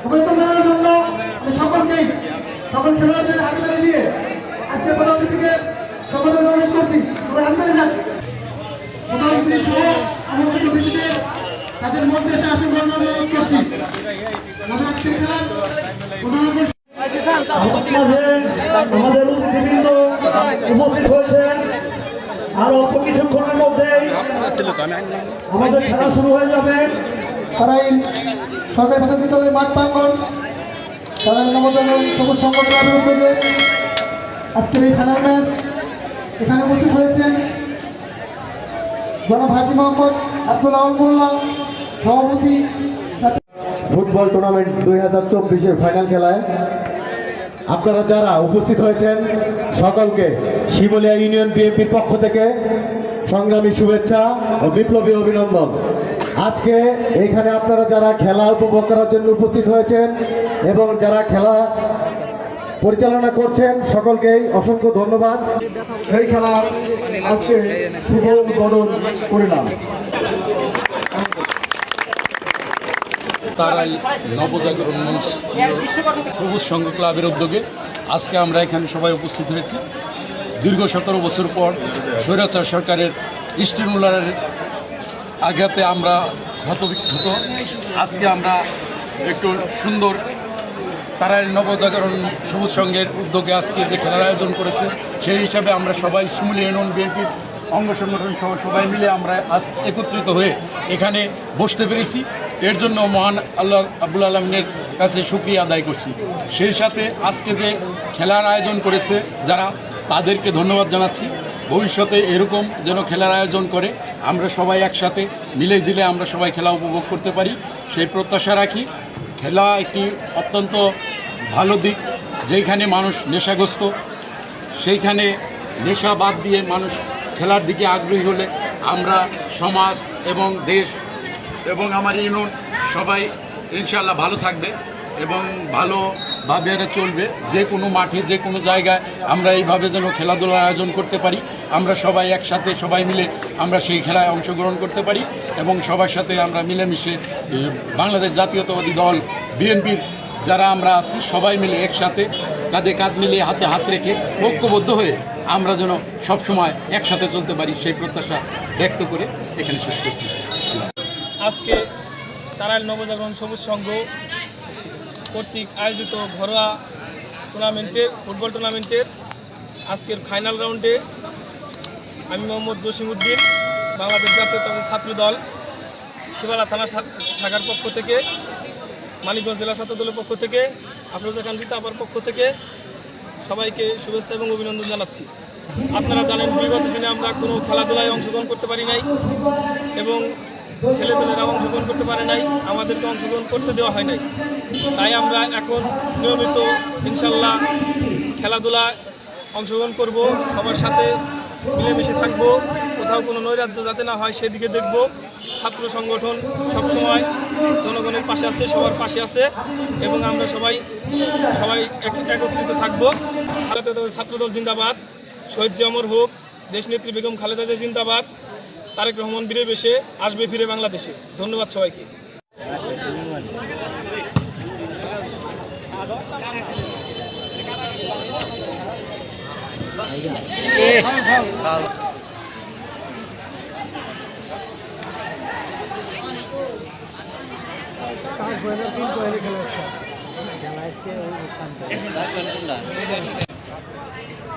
শুভেচ্ছা জানানোর জন্য আমি সকলকেই, সকল খেলোয়াড়দের হাত তালি দিয়ে আজকে প্রধান অতিথিকে সকলের অনুরোধ করছি। সবাই হাত তালি তাদের মধ্যে এসে আসন অনুরোধ করছি। আমাদের অতিথিবৃন্দ উপস্থিত হয়েছেন। আর আমাদের খেলা শুরু হয়ে যাবে। তারাই সরকারি প্রাথমিক বিদ্যালয়ের মাঠ প্রাঙ্গন তারা নবদল সবুজ সংগঠনের উদ্যোগে আজকের এই ফাইনাল ম্যাচ এখানে উপস্থিত হয়েছেন জনাব হাজি মোহাম্মদ আব্দুল্লাহ মোল্লা, সভাপতি ফুটবল টুর্নামেন্ট দুই হাজার চব্বিশের ফাইনাল খেলায় আপনারা যারা উপস্থিত হয়েছেন, সকলকে শিমলিয়া ইউনিয়ন বিএনপির পক্ষ থেকে সংগ্রামী শুভেচ্ছা ও বিপ্লবী অভিনন্দন। আজকে এখানে আপনারা যারা খেলা উপভোগ করার জন্য উপস্থিত হয়েছেন এবং যারা খেলা পরিচালনা করছেন সকলকেই অসংখ্য ধন্যবাদ। এই খেলা আজকে শুভ উদ্বোধন করলাম। তারাই নবজাগরণ মঞ্চ সবুজ সংঘ ক্লাবের উদ্যোগে আজকে আমরা এখানে সবাই উপস্থিত হয়েছি। দীর্ঘ সতেরো বছর পর স্বৈরাচার সরকারের স্টিমুলারের আঘাতে আমরা ক্ষতবিক্ষত। আজকে আমরা একটু সুন্দর তারাই নবজাগরণ সবুজ সংঘের উদ্যোগে আজকে যে খেলার আয়োজন করেছে, সেই হিসাবে আমরা সবাই শিমুলি ইউনিয়ন বিএনপির অঙ্গ সংগঠন সহ সবাই মিলে আমরা আজ একত্রিত হয়ে এখানে বসতে পেরেছি। এর জন্য মহান আল্লাহ আবুল আলমিনের কাছে সুক্রিয়া আদায় করছি। সেই সাথে আজকে যে খেলার আয়োজন করেছে যারা, তাদেরকে ধন্যবাদ জানাচ্ছি। ভবিষ্যতে এরকম যেন খেলার আয়োজন করে, আমরা সবাই একসাথে মিলে দিলে আমরা সবাই খেলা উপভোগ করতে পারি। সেই প্রত্যাশা রাখি, খেলা একটি অত্যন্ত ভালো দিক যেখানে মানুষ নেশাগ্রস্ত, সেইখানে নেশা বাদ দিয়ে মানুষ খেলার দিকে আগ্রহী হলে আমরা সমাজ এবং দেশ এবং আমার ইউনিয়ন সবাই ইনশাল্লাহ ভালো থাকবে এবং ভালোভাবে এটা চলবে। যে কোনো মাঠে, যে কোনো জায়গায় আমরা এইভাবে যেন খেলাধুলার আয়োজন করতে পারি। আমরা সবাই একসাথে সবাই মিলে আমরা সেই খেলায় অংশগ্রহণ করতে পারি এবং সবার সাথে আমরা মিলেমিশে বাংলাদেশ জাতীয়তাবাদী দল, বিএনপির যারা আমরা আছি, সবাই মিলে একসাথে কাঁধে কাঁধ মিলিয়ে হাতে হাত রেখে ঐক্যবদ্ধ হয়ে আমরা যেন সবসময় একসাথে চলতে পারি সেই প্রত্যাশা ব্যক্ত করে এখানে শেষ করছি। আজকে তারাইল নবজাগরণ সবুজ সংঘ কর্তৃক আয়োজিত ঘরোয়া টুর্নামেন্টের ফুটবল টুর্নামেন্টের আজকের ফাইনাল রাউন্ডে আমি মোহাম্মদ জসিমউদ্দিন, বাংলাদেশ জাতীয়তাবাদী ছাত্র দল, শিবালা থানা শাখার পক্ষ থেকে, মানিকগঞ্জ জেলা ছাত্র দলের পক্ষ থেকে, আফরোজা খান রীতা আপার পক্ষ থেকে সবাইকে শুভেচ্ছা এবং অভিনন্দন জানাচ্ছি। আপনারা জানেন, বিগত দিনে আমরা কোনো খেলাধুলায় অংশগ্রহণ করতে পারি নাই এবং ছেলেমেয়েরা অংশগ্রহণ করতে পারে নাই, আমাদেরকে অংশগ্রহণ করতে দেওয়া হয় নাই। তাই আমরা এখন নিয়মিত ইনশাল্লাহ খেলাধুলায় অংশগ্রহণ করব। সবার সাথে মিলেমিশে থাকব। কোথাও কোনো নৈরাজ্য যাতে না হয়, সেদিকে দেখব। ছাত্র সংগঠন সবসময় জনগণের পাশে আছে, সবার পাশে আছে, এবং আমরা সবাই সবাই এক- একত্রিত থাকব। ছাত্রদল জিন্দাবাদ। শহীদ জিয়ামর হোক, দেশনেত্রী বেগম খালেদা জিয়া জিন্দাবাদ। তারেক রহমান বীরের বেশে, আসবে ফিরে বাংলাদেশে। ধন্যবাদ সবাইকে।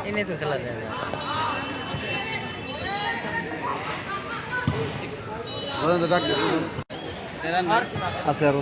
এনে তো খেলা যায় আছে আরও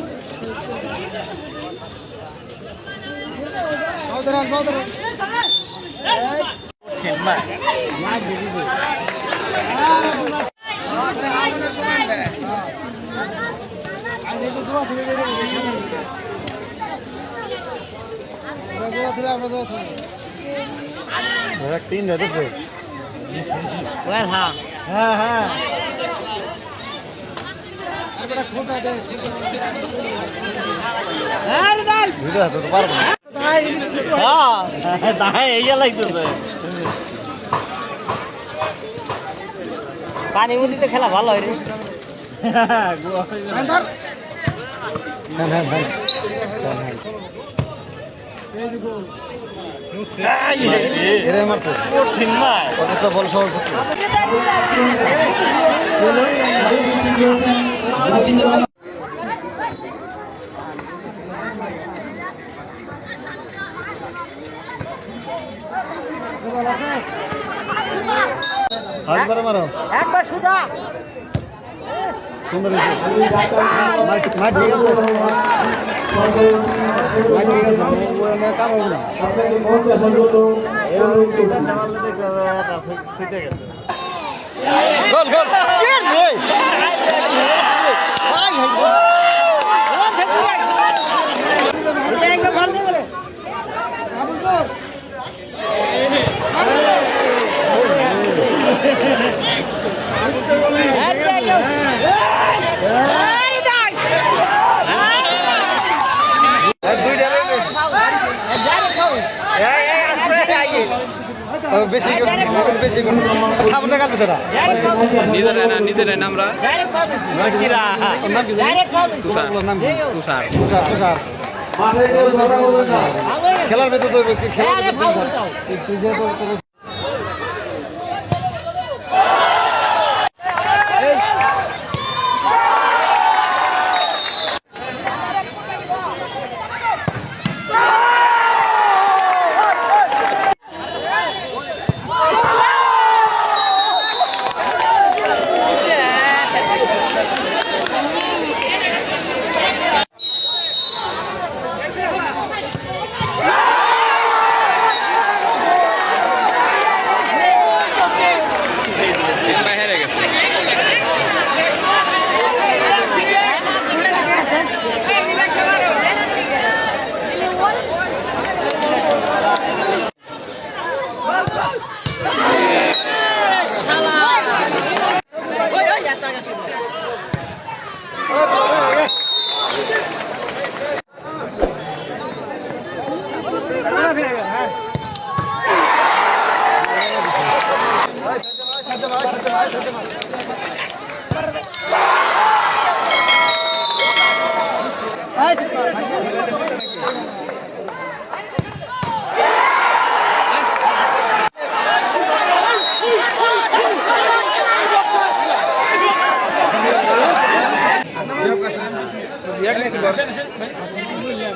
তিন ধরেছে হ্যাঁ হ্যাঁ। হ্যাঁ খোটা দেখ পানি মুদিতে খেলা ভালো হয় রে একবারে মারো। একবার সুজা। সুন্দর মাঠ ঠিক আছে। মাঠ ঠিক আছে। কাম হবে না বেশি বেশি খাবার দেখা যাচ্ছে না। নিজেরাই না নিজেরাই না তুষার। তুষার। খেলার ভেতর খেলার ভেতর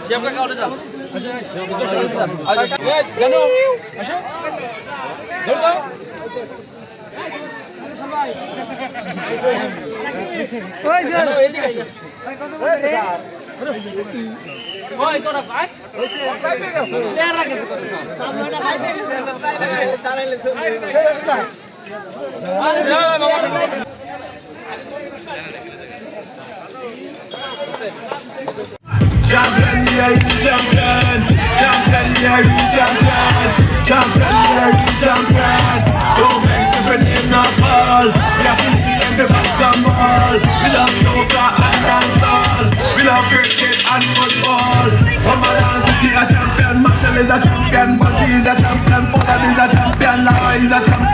Champion, yeah, we champion. Champion, yeah, we champion. Champion, yeah, we champion. Don't make the name not fall. We have to see everybody some ball. We love soccer and dancehall. We love cricket and football. Ramadan City a champion, Marshall is a champion, Bungie is a